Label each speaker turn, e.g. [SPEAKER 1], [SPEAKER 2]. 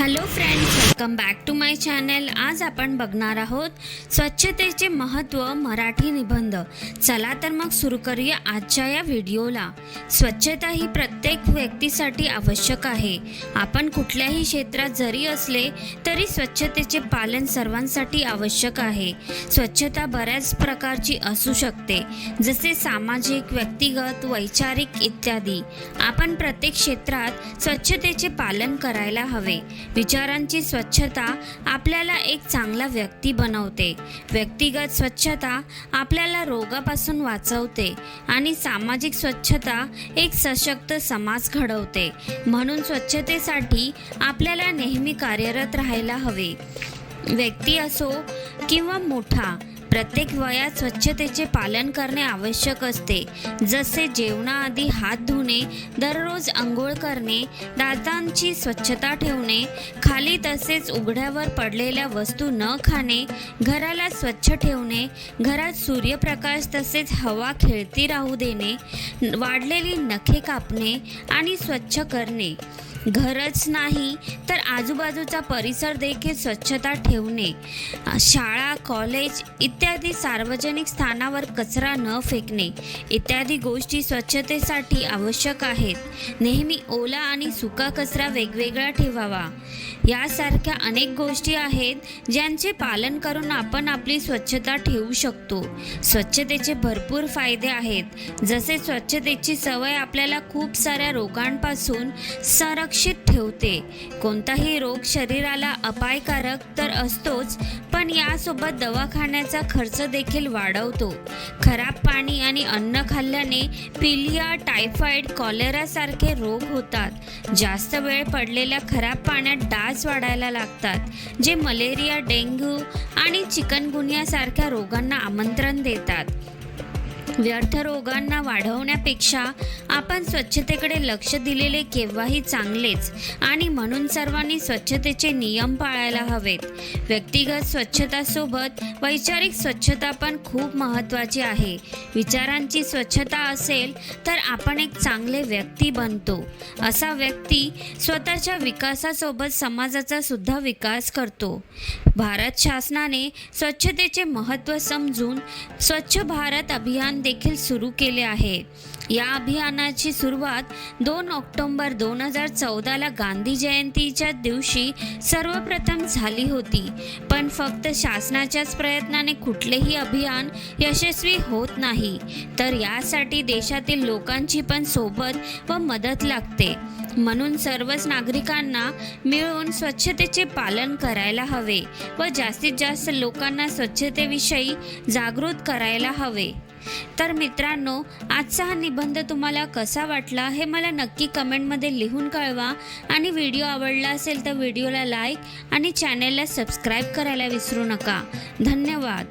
[SPEAKER 1] Hello friends welcome back to my channel आज आपण बघणार आहोत स्वच्छतेचे महत्त्व मराठी निबंध. चला तर मग सुरू करूया आजच्या या व्हिडिओला. स्वच्छता ही प्रत्येक व्यक्तीसाठी आवश्यक आहे. आपण कुठल्याही क्षेत्रात जरी असले तरी स्वच्छतेचे पालन सर्वांसाठी आवश्यक आहे. स्वच्छता बऱ्याच प्रकारची असू शकते जसे सामाजिक व्यक्तिगत वैचारिक इत्यादी. आपण प्रत्येक क्षेत्रात स्वच्छतेचे पालन करायला हवे. विचारांची स्वच्छता आपल्याला एक चांगला व्यक्ती बनवते. व्यक्तिगत स्वच्छता आपल्याला रोगापासून वाचवते आणि सामाजिक स्वच्छता एक सशक्त समाज घडवते. म्हणून स्वच्छतेसाठी आपल्याला नेहमी कार्यरत राहायला हवे. व्यक्ती असो किंवा मोठा प्रत्येक वयात स्वच्छतेचे पालन करणे आवश्यक असते. जसे जेवणाआधी हात धुणे दररोज आंघोळ करणे दातांची स्वच्छता ठेवणे खाली तसेच उघड्यावर पडलेल्या वस्तू न खाणे घराला स्वच्छ ठेवणे घरात सूर्यप्रकाश तसेच हवा खेळती राहू देणे वाढलेली नखे कापणे आणि स्वच्छ करणे. घरच नाही तर आजूबाजूचा परिसर देखील स्वच्छता ठेवणे शाळा कॉलेज इत्यादी सार्वजनिक स्थानावर कचरा न फेकणे इत्यादी गोष्टी स्वच्छतेसाठी आवश्यक आहेत. नेहमी ओला आणि सुका कचरा वेगवेगळा ठेवावा. यासारख्या अनेक गोष्टी आहेत ज्यांचे पालन करून आपण आपली स्वच्छता ठेवू शकतो. स्वच्छतेचे भरपूर फायदे आहेत. जसे स्वच्छतेची सवय आपल्याला खूप साऱ्या रोगांपासून सुरक्षित ठेवते. कोणताही रोग शरीराला अपायकारक तर असतोच पण यासोबत दवाखान्याचा खर्च देखील वाढवतो. खराब पाणी आणि अन्न खाल्ल्याने पिलिया टायफॉइड कॉलेरासारखे रोग होतात. जास्त वेळ पडलेल्या खराब पाण्यात डास वाढायला लागतात जे मलेरिया डेंग्यू आणि चिकनगुनियासारख्या रोगांना आमंत्रण देतात. व्यर्थ रोगांना वाढवण्यापेक्षा आपण स्वच्छतेकडे लक्ष दिलेले केव्हाही चांगलेच आणि म्हणून सर्वांनी स्वच्छतेचे नियम पाळायला हवेत. व्यक्तिगत स्वच्छतासोबत वैचारिक स्वच्छता पण खूप महत्त्वाची आहे. विचारांची स्वच्छता असेल तर आपण एक चांगले व्यक्ती बनतो. असा व्यक्ती स्वतःच्या विकासासोबत समाजाचा सुद्धा विकास करतो. भारत शासनाने स्वच्छतेचे महत्त्व समजून स्वच्छ भारत अभियान अभियान देखील सुरू केले आहे. या अभियानाची सुरुवात दोन ऑक्टोंबर दोन हजार चौदाला गांधी जयंतीच्या दिवशी सर्वप्रथम झाली होती. पण फक्त शासनाच्याच प्रयत्नाने कुठलेही अभियान यशस्वी होत नाही. तर यासाठी देशातील लोकांची पण सोबत व मदत लागते. म्हणून सर्वच नागरिकांना मिळून स्वच्छतेचे पालन करायला हवे व जास्तीत जास्त लोकांना स्वच्छतेविषयी जागृत करायला हवे. तर मित्रांनो आजचा हा निबंध तुम्हाला कसा वाटला हे मला नक्की कमेंटमध्ये लिहून कळवा. आणि व्हिडिओ आवडला असेल तर व्हिडिओला लाईक आणि चॅनेलला सबस्क्राईब करायला विसरू नका. धन्यवाद.